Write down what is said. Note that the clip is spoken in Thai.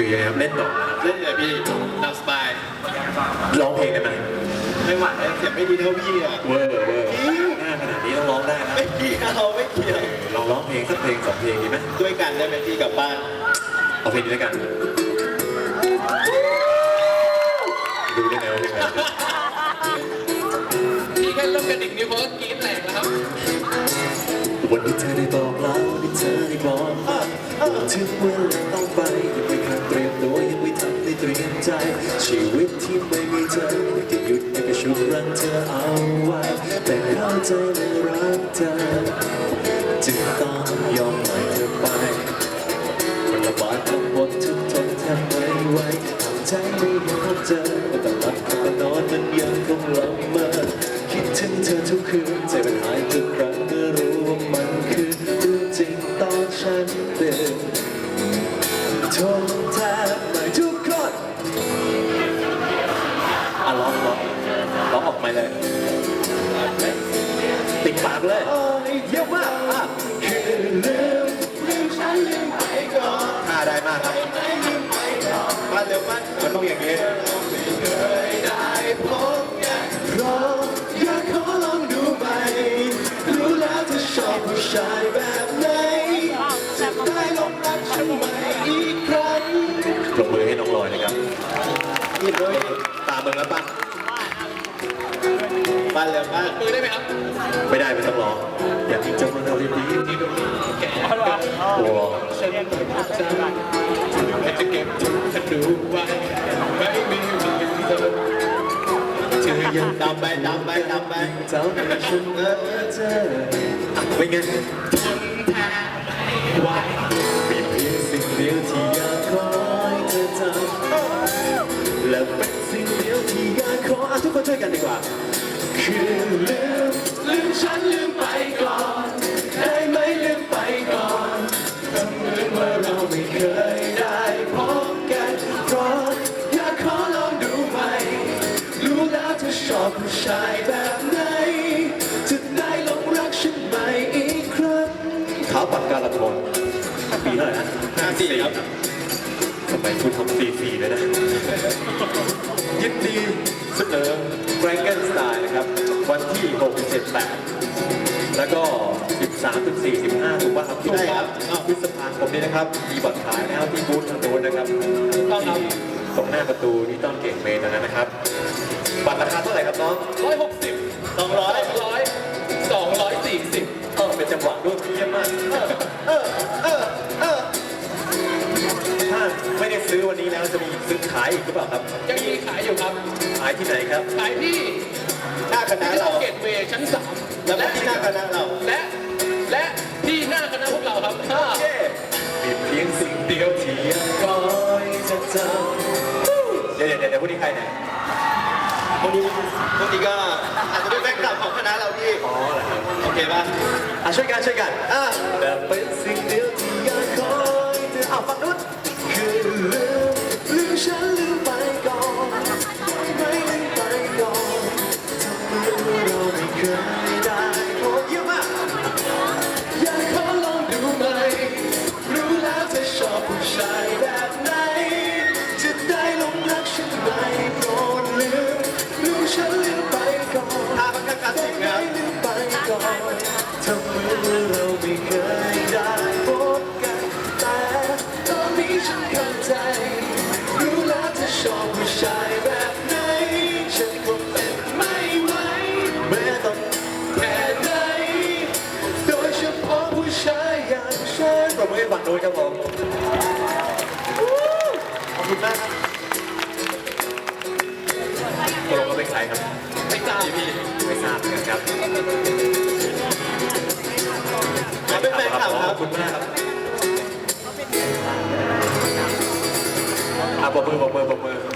คือยังไงครับเล่นต่อเล่นเลยพี่ตามสบายร้องเพลงได้ไหมไม่ไหวแล้วเสียงไม่ดีเท่าพี่อะเวอร์เวอร์หน้าขนาดนี้ต้องร้องได้นะไม่เกี่ยวไม่เกี่ยวลองร้องเพลงสักเพลงสองเพลงดีไหมด้วยกันได้ไหมพี่กลับบ้านเอาเพลงนี้ด้วยกันดูได้ไงว่าเพลงอะไรพี่แค่เริ่มกระดิกนิ้วเพราะว่ากรี๊ดแตกแล้วครับวันที่เธอได้บอก ถึงเวลาต้องไปยังไม่ทันเตรียมตัวยังไม่ทันได้เตรียมใจ ชีวิตที่ไม่มีเธอไม่จะหยุดอยากจะชุบรั้งเธอเอาไว้ แต่เข้าใจและรักเธอจึงต้อง ทนแทบไม่ทุกคนอะร้องร้องร้องออกมาเลย ติดปากเลยเยี่ยมมากอะคือลืมลืมฉันลืมไปก่อนท่าได้มากครับลืมไปก่อนมาเร็วมันมันต้องอย่างนี้เคยได้พบกันเพราะอยากขอลองดูไหมรู้แล้วเธอชอบผู้ชายแบ นี่เลยตามมึงแล้วป่ะมาเร็วมันมือได้ไหมครับ ไม่ได้ไม่ต้องร้องอย่าทิ้งเจ้ามันเราดีดีที่ดูแก่โอ้โหฉันเหมือนจะจะเก็บฉันดูไว้ไม่มีวันเธอเธอยังตามไปตามไปตามไปเจ้าแต่ฉันเออเจออะเป็นไงทนแทนไหว ทุกคนช่วยกันดีกว่า คือลืมลืมฉันลืมไปก่อน ได้ไหมลืมไปก่อนทำเหมือนว่าเราไม่เคยได้พบกันเพราะอยากขอลองดูไหมรู้แล้วเธอชอบผู้ชายแบบไหนจะได้ลองรักฉันใหม่อีกครั้งเท้าปักการะทนปีเท่าไหร่นะห้าสี่ครับทำไมคุณทำสี่สี่เลยนะยินดี เลิฟแฟรงเกนสไตน์นะครับ วันที่6 7 8แล้วก็ 13 14 15ถูกป่ะครับที่ได้ครับพฤษภาคมนี้นะครับ มีบัตรขายแะครัที่บูธทางโน้นนะครับที่ตรงหน้าประตูนี่ต้องเก่งเมย์ตรนั้นนะครับ บัตรราคาเท่าไหร่ครับน้อง160 วันนี้แล้วจะมีซื้อขายอีกหรือเปล่าครับยังมีขายอยู่ครับ ขายที่ไหนครับ ขายที่หน้าคณะที่เราเราเกตเวย์ชั้นสามแล้วก็ที่หน้าคณะเราและและที่หน้าคณะพวกเราครับห้าเย้มีเพียงสิ่งเดียวที่ยังคอยจะจำเดี๋ยวเดี๋ยวเดี๋ยวพวกนี้ใครเนี่ยพวกนี้พวกนี้ก็อาจจะเป็นแบ็คกราวด์ของคณะเราพี่อ๋อเหรอครับโอเคป่ะอะช่วยกันช่วยกันอะ แต่เป็นสิ่งเดียวที่ยังคอยเธออ้าวฟังนู้นคือ ฉันเข้าใจ รู้แล้วเธอชอบผู้ชายแบบไหน ฉันก็เป็นไม่ไหวแม้ต้องแค่ไหน โดยเฉพาะผู้ชายอย่างฉันปรบมือให้ฝั่งนู้นครับผมขอบคุณมากครับตกลงก็เป็นใครครับ ไม่ทราบพี่ ไม่ทราบเหมือนกันครับเขาเป็นแฟนคลับคขรัอบบคุณมากครับ อะป